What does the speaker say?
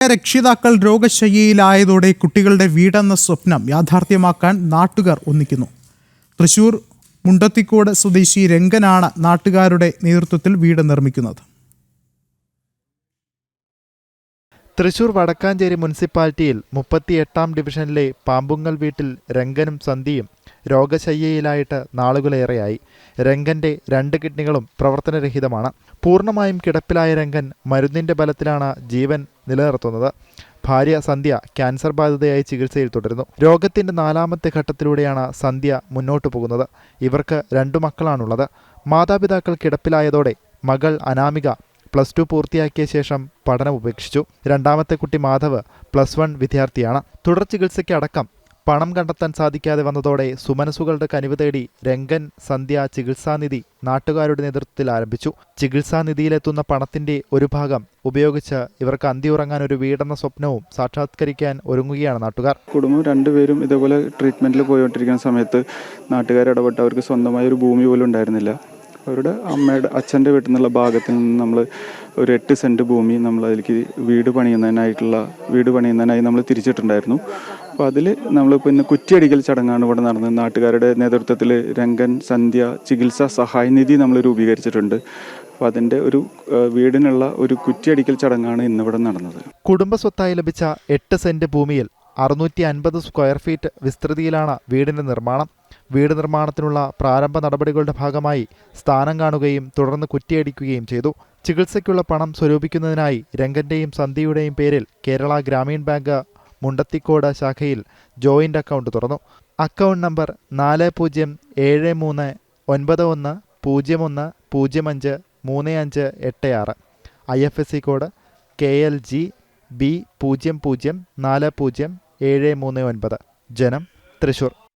രക്ഷിതാക്കൾ രോഗശയ്യയിലായതോടെ കുട്ടികളുടെ വീടെന്ന സ്വപ്നം യാഥാർത്ഥ്യമാക്കാൻ നാട്ടുകാർ ഒന്നിക്കുന്നു. തൃശൂർ മുണ്ടത്തിക്കോട് സ്വദേശി രംഗനാണ് നാട്ടുകാരുടെ നേതൃത്വത്തിൽ വീട് നിർമ്മിക്കുന്നത്. തൃശൂർ വടക്കാഞ്ചേരി മുനിസിപ്പാലിറ്റിയിൽ മുപ്പത്തിയെട്ടാം ഡിവിഷനിലെ പാമ്പുങ്ങൽ വീട്ടിൽ രംഗനും സന്ധിയും രോഗശയ്യയിലായിട്ട് നാളുകളേറെയായി. രംഗന്റെ രണ്ട് കിഡ്നികളും പ്രവർത്തനരഹിതമാണ്. പൂർണമായും കിടപ്പിലായ രംഗൻ മരുന്നിന്റെ ബലത്തിലാണ് ജീവൻ നിലനിർത്തുന്നത്. ഭാര്യ സന്ധ്യ ക്യാൻസർ ബാധിതയായി ചികിത്സയിൽ തുടരുന്നു. രോഗത്തിന്റെ നാലാമത്തെ ഘട്ടത്തിലൂടെയാണ് സന്ധ്യ മുന്നോട്ടു പോകുന്നത്. ഇവർക്ക് രണ്ടു മക്കളാണുള്ളത്. മാതാപിതാക്കൾ കിടപ്പിലായതോടെ മകൾ അനാമിക പ്ലസ് ടു പൂർത്തിയാക്കിയ ശേഷം പഠനം ഉപേക്ഷിച്ചു. രണ്ടാമത്തെ കുട്ടി മാധവ് പ്ലസ് വൺ വിദ്യാർത്ഥിയാണ്. തുടർ ചികിത്സയ്ക്ക് അടക്കം പണം കണ്ടെത്താൻ സാധിക്കാതെ വന്നതോടെ സുമനസുകളുടെ കനിവ് തേടി രംഗൻ സന്ധ്യ ചികിത്സാനിധി നാട്ടുകാരുടെ നേതൃത്വത്തിൽ ആരംഭിച്ചു. ചികിത്സാനിധിയിലെത്തുന്ന പണത്തിന്റെ ഒരു ഭാഗം ഉപയോഗിച്ച് ഇവർക്ക് അന്തിയുറങ്ങാൻ ഒരു വീടെന്ന സ്വപ്നവും സാക്ഷാത്കരിക്കാൻ ഒരുങ്ങുകയാണ് നാട്ടുകാർ. കുടുംബം രണ്ടുപേരും ഇതേപോലെ ട്രീറ്റ്മെന്റിൽ പോയിക്കൊണ്ടിരിക്കുന്ന സമയത്ത് നാട്ടുകാർ ഇടപെട്ട് അവർക്ക് സ്വന്തമായ ഒരു ഭൂമി പോലും ഉണ്ടായിരുന്നില്ല. അവരുടെ അമ്മയുടെ അച്ഛന്റെ വീട്ടിൽ നിന്നുള്ള ഭാഗത്തിൽ നിന്ന് നമ്മൾ ഒരു എട്ട് സെന്റ് ഭൂമി നമ്മൾ അതിലേക്ക് വീട് പണിയുന്നതിനായിട്ടുള്ള വീട് പണിയുന്നതിനായി നമ്മൾ തിരിച്ചിട്ടുണ്ടായിരുന്നു. അപ്പോൾ അതിൽ നമ്മളിപ്പോൾ ഇന്ന് കുറ്റിയടിക്കൽ ചടങ്ങാണ് ഇവിടെ നടന്നത്. നാട്ടുകാരുടെ നേതൃത്വത്തിൽ രംഗൻ സന്ധ്യ ചികിത്സാ സഹായനിധി നമ്മൾ രൂപീകരിച്ചിട്ടുണ്ട്. അപ്പോൾ അതിന്റെ ഒരു വീടിനുള്ള ഒരു കുറ്റിയടിക്കൽ ചടങ്ങാണ് ഇന്നിവിടെ നടന്നത്. കുടുംബസ്വത്തായി ലഭിച്ച എട്ട് സെന്റ് ഭൂമിയിൽ അറുന്നൂറ്റി അൻപത് സ്ക്വയർ ഫീറ്റ് വിസ്തൃതിയിലാണ് വീടിന്റെ നിർമ്മാണം. വീട് നിർമ്മാണത്തിനുള്ള പ്രാരംഭ നടപടികളുടെ ഭാഗമായി സ്ഥാനം കാണുകയും തുടർന്ന് കുറ്റിയടിക്കുകയും ചെയ്തു. ചികിത്സയ്ക്കുള്ള പണം സ്വരൂപിക്കുന്നതിനായി രംഗന്റെയും സന്ധ്യയുടെയും പേരിൽ കേരള ഗ്രാമീൺ ബാങ്ക് മുണ്ടത്തിക്കോട് ശാഖയിൽ ജോയിന്റ് അക്കൗണ്ട് തുറന്നു. അക്കൗണ്ട് നമ്പർ നാല് പൂജ്യം ഏഴ് മൂന്ന് ഒൻപത് ഒന്ന് പൂജ്യം ഒന്ന് പൂജ്യം അഞ്ച് മൂന്ന് അഞ്ച് എട്ട് ആറ്. I F S C code K L G B പൂജ്യം പൂജ്യം നാല് പൂജ്യം ഏഴ് മൂന്ന് ഒൻപത്. ജനം തൃശൂർ.